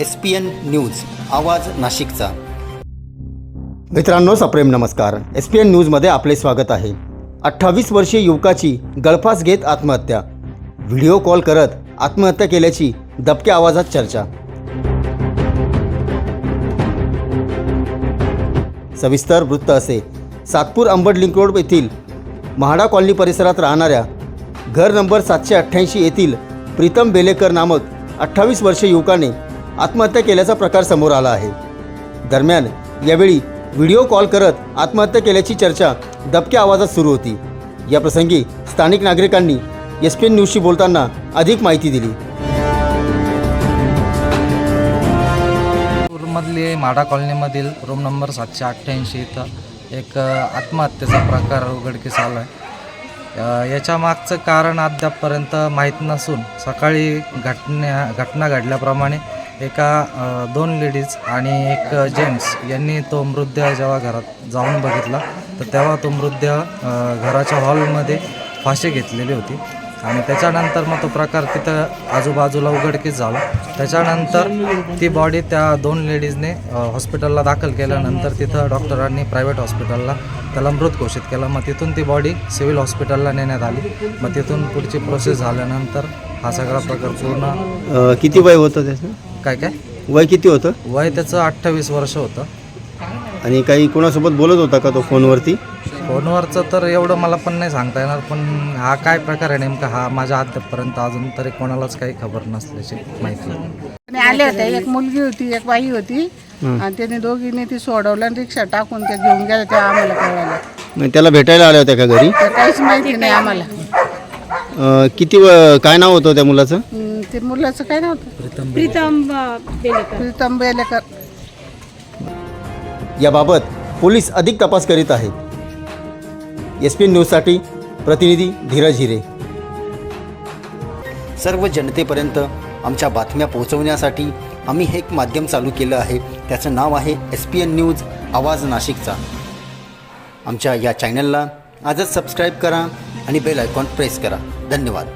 S P N news आवाज नाशिकचा. मित्रांनो सप्रेम नमस्कार. एस पी एन न्यूजमध्ये आपले स्वागत आहे. अठ्ठावीस वर्षीय युवकाची गळफास घेत आत्महत्या. व्हिडिओ कॉल करत आत्महत्या केल्याची दबक्या आवाजात चर्चा. सविस्तर वृत्त असे. सातपूर अंबड लिंक रोड येथील म्हाडा कॉलनी परिसरात राहणाऱ्या घर नंबर सातशे अठ्ठ्याऐंशी येथील प्रीतम बेलेकर नामक अठ्ठावीस वर्षीय युवकाने आत्महत्या केल्याचा प्रकार समोर आला आहे. दरम्यान यावेळी व्हिडिओ कॉल करत आत्महत्या केल्याची चर्चा दबक्या आवाजात सुरू होती. या प्रसंगी स्थानिक नागरिकांनी एस पी एन न्यूजशी बोलताना अधिक माहिती दिली. मधली माडा कॉलनीमधील रूम नंबर सातशे अठ्ठ्याऐंशी इथं एक आत्महत्येचा प्रकार उघडकीस आला आहे याच्या मागचं कारण अद्यापपर्यंत माहीत नसून सकाळी घटना घटना घडल्याप्रमाणे एका दोन लेडीज आणि एक जेंट्स यांनी तो मृतदेह जेव्हा घरात जाऊन बघितला तर तेव्हा तो मृतदेह घराच्या हॉलमध्ये फाशी घेतलेली होती. आणि त्याच्यानंतर मग तो प्रकार तिथं आजूबाजूला उघडकीस झाला. त्याच्यानंतर ती बॉडी त्या दोन लेडीजने हॉस्पिटलला दाखल केल्यानंतर तिथं डॉक्टरांनी प्रायव्हेट हॉस्पिटलला त्याला मृत घोषित केला. मग तिथून ती बॉडी सिव्हिल हॉस्पिटलला नेण्यात आली. मग तिथून पुढची प्रोसेस झाल्यानंतर हा सगळा प्रकार पूर्ण किती वय होतं त्याचं? काय काय? वय किती होतं? वय त्याचं अठ्ठावीस वर्ष होतं. आणि काही कोणासोबत बोलत होता का तो फोनवरती? फोनवरचं तर एवढं मला पण नाही सांगता येणार पण हा काय प्रकार आहे नेमका हा माझ्या अद्यापपर्यंत अजून तरी कोणालाच काही खबर नसल्याची माहिती. आहे. आणि आले होते एक मुलगी होती एक बाई होती. आणि त्याने दोघींनी ती सोडवलं आणि रिक्षा टाकून ते घेऊन गेले तेव्हा आम्हाला कळालं मग त्याला भेटायला आल्या होत्या का घरी? तर काहीच माहिती नाही आम्हाला. अं, किती व- काय नाव होतं त्या मुलाचं? हम्म, ते मुलाचं काय नव्हतं प्रीतम बेलेकर. याबाबत पोलीस अधिक तपास करीत आहेत. एस पी एन न्यूजसाठी प्रतिनिधी धीरज हिरे. सर्व जनतेपर्यंत आमच्या बातम्या पोहोचवण्यासाठी आम्ही हे एक माध्यम चालू केलं आहे. त्याचं नाव आहे एस पी एन न्यूज आवाज नाशिकचा. आमच्या या चॅनलला आजच सबस्क्राईब करा आणि बेल आयकॉन प्रेस करा. धन्यवाद.